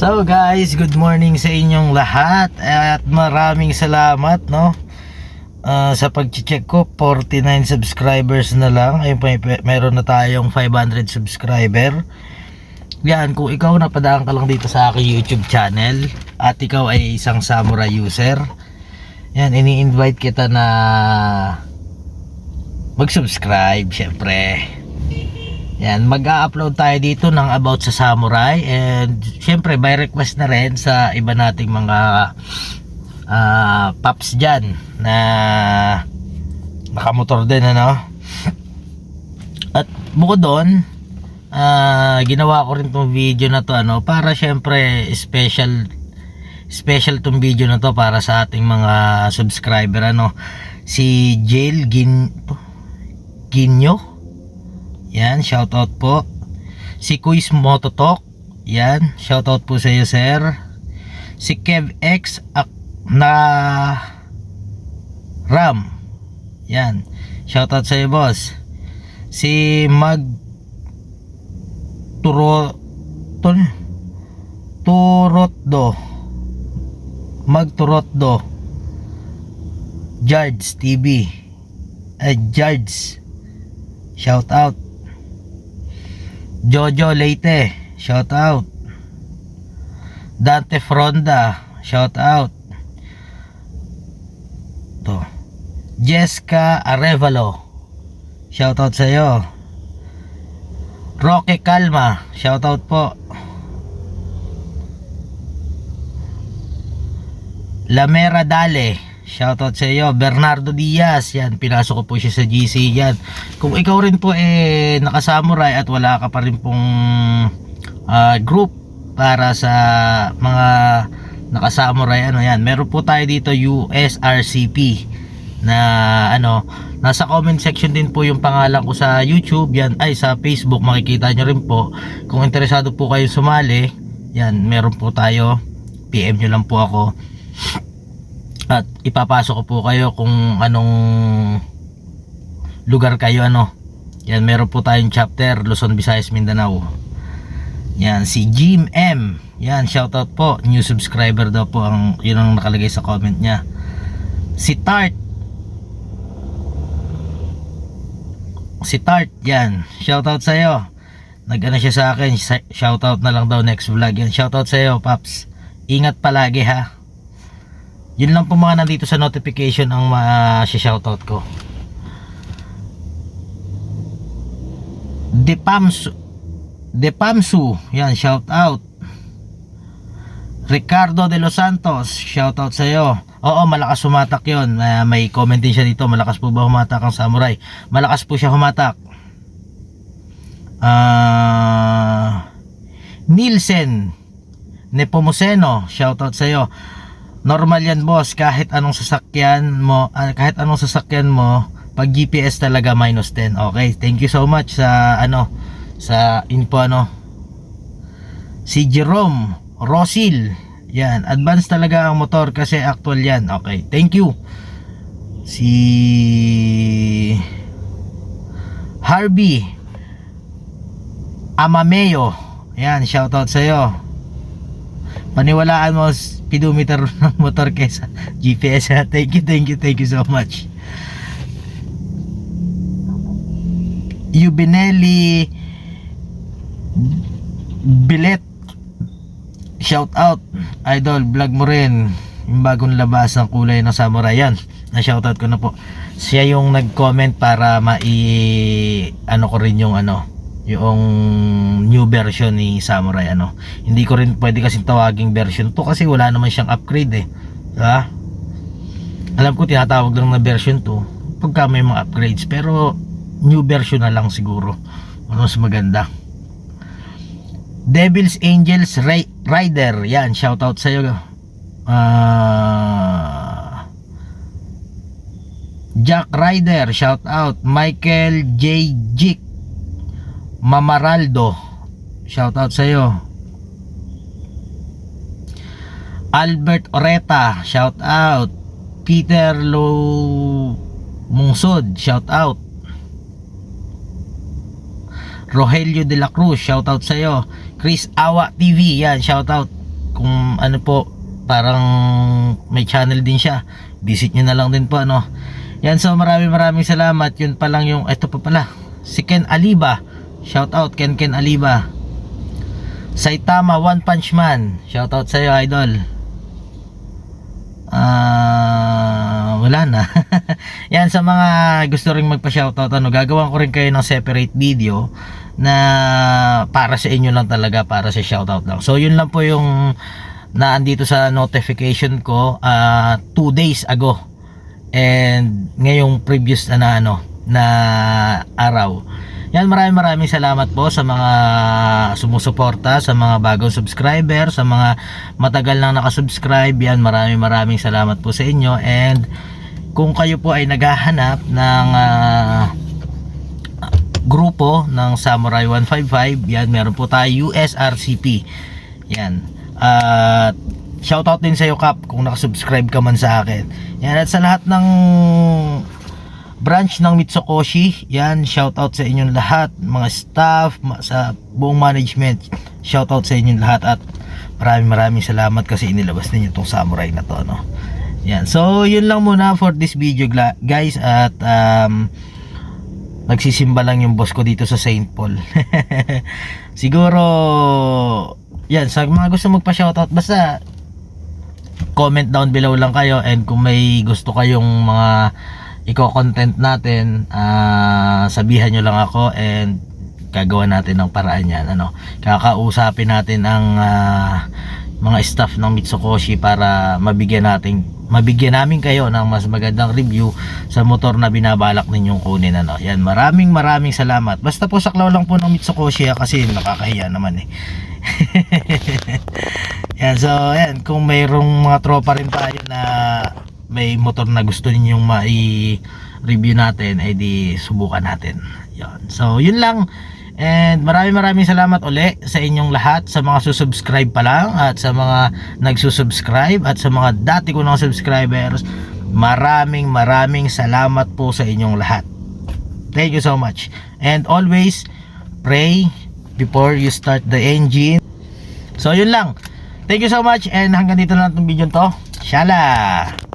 So guys, good morning sa inyong lahat at maraming salamat no? Ah, sa pag-check ko 49 subscribers na lang. Pa may- meron na tayong 500 subscriber. Yan kung ikaw napadaan ka lang dito sa aking YouTube channel at ikaw ay isang samurai user yan ini-invite kita na mag-subscribe syempre yan, mag-upload tayo dito ng about sa samurai. And syempre by request na rin sa iba nating mga ah, paps dyan na nakamotor din ano. At bukod doon, ah, ginawa ko rin tong video na to ano? Para syempre special special tong video na to para sa ating mga subscriber ano? Si Jail Gin Ginyo yan, shoutout po. Si Quiz Mototok. Yan, shoutout po sa iyo, sir. Si Kev X na Ram. Yan, shoutout sa iyo, boss. Si Mag Turo Tol Turotdo Mag Turotdo Jards TV eh, Jards Shout out Jojo Leite, shout out. Dante Fronda, shout out. To. Jessica Arevalo, shout out sa iyo. Roque Calma, shout out po. Lamera Dale, shoutout sa iyo. Bernardo Diaz, yan, pinasok ko po siya sa GC, yan. Kung ikaw rin po eh nakasamurai at wala ka pa rin pong ah, group para sa mga nakasamurai, ano yan, meron po tayo dito USRCP na ano, nasa comment section din po yung pangalan ko sa YouTube, yan, ay sa Facebook, makikita nyo rin po. Kung interesado po kayo sumali, yan, meron po tayo, PM nyo lang po ako at ipapasok ko po kayo kung anong lugar kayo ano. Yan meron po tayong chapter Luzon, Visayas, Mindanao. Yan si Jim M. Yan shoutout po. New subscriber daw po ang yun ang nakalagay sa comment niya. Si Tart. Si Tart yan. Shoutout sa iyo nag-ano siya sa akin shoutout na lang daw next vlog. Yan shoutout sa iyo Paps. Ingat palagi ha yun lang po mga nandito sa notification ang ma-shoutout ko. Depamsu Depamsu, yan shout out. Ricardo de los Santos, shout out sa iyo. Oo, malakas humatak 'yon. Uh, may comment din siya dito, malakas po ba humatak ang samurai? Malakas po siya humatak. Ah Nielsen Nepomuceno, shout out sa iyo normal yan boss. Kahit anong sasakyan mo ah, kahit anong sasakyan mo pag GPS talaga minus 10 okay thank you so much sa ano sa info ano. Si Jerome Rosil. Yan advance talaga ang motor kasi actual yan. Okay thank you. Si Harvey Amameo. Yan shoutout sa iyo paniwalaan mo speedometer ng motor kesa GPS ha. Thank you, thank you, thank you so much. Yubinelli Bilet Shout out Idol, vlog mo rin Yung bagong labas ng kulay ng samurai yan na shoutout ko na po siya yung nag-comment para mai ano ko rin yung ano yung new version ni Samurai ano. Hindi ko rin pwede kasi tawaging version 2 kasi wala naman siyang upgrade eh. Diba? Alam ko tinatawag lang na version 2 pagka may mga upgrades pero new version na lang siguro. Mas maganda. Devil's Angels Ri- Rider. Yan, shoutout sa iyo. Ah Jack Rider, shout out. Michael J. Jick Mamaraldo. Shout out sa iyo. Albert Oreta, shout out. Peter Lo Mungsod, shout out. Rogelio de la Cruz, shout out sa iyo. Chris Awa TV, yan, shout out. kung ano po, parang may channel din siya. Visit nyo na lang din po, ano. Yan, so maraming maraming salamat. Yun pa lang yung, ito pa pala, si Ken Aliba. Shout out, Ken Ken Aliba. Saitama One Punch Man. Shout out sa'yo, idol. Ah, wala na. Yan sa mga gusto ring magpa-shoutout ano, gagawan ko rin kayo ng separate video na para sa inyo lang talaga para sa shoutout lang. So yun lang po yung na andito sa notification ko uh, two days ago. And ngayong previous na, na ano na araw. Yan, maraming maraming salamat po sa mga sumusuporta, sa mga bagong subscriber, sa mga matagal nang nakasubscribe. Yan, maraming maraming salamat po sa inyo. And kung kayo po ay naghahanap ng ah, grupo ng Samurai 155, yan, meron po tayo USRCP. Yan. At shoutout din sa iyo, Kap, kung nakasubscribe ka man sa akin. Yan, at sa lahat ng branch ng Mitsukoshi. Yan, shout out sa inyong lahat, mga staff, sa buong management. Shout out sa inyong lahat at maraming maraming salamat kasi inilabas ninyo tong samurai na to, no. Yan. So, yun lang muna for this video, guys. At um, nagsisimba lang yung boss ko dito sa St. Paul. Siguro, yan, sa mga gusto magpa-shoutout, basta comment down below lang kayo and kung may gusto kayong mga iko-content natin, ah, sabihan nyo lang ako and gagawa natin ng paraan yan. Ano, kakausapin natin ang ah, mga staff ng Mitsukoshi para mabigyan natin mabigyan namin kayo ng mas magandang review sa motor na binabalak ninyong kunin ano. Yan, maraming maraming salamat. Basta po saklaw lang po ng Mitsukoshi ah, kasi nakakahiya naman eh. yan, so yan, kung mayroong mga tropa rin tayo na may motor na gusto ninyong mai-review natin, ay di subukan natin. Yan. So, yun lang. And maraming maraming salamat uli sa inyong lahat, sa mga susubscribe pa lang at sa mga nagsusubscribe at sa mga dati ko ng subscribers. Maraming maraming salamat po sa inyong lahat. Thank you so much. And always pray before you start the engine. So yun lang. Thank you so much and hanggang dito na lang itong video to. Shala!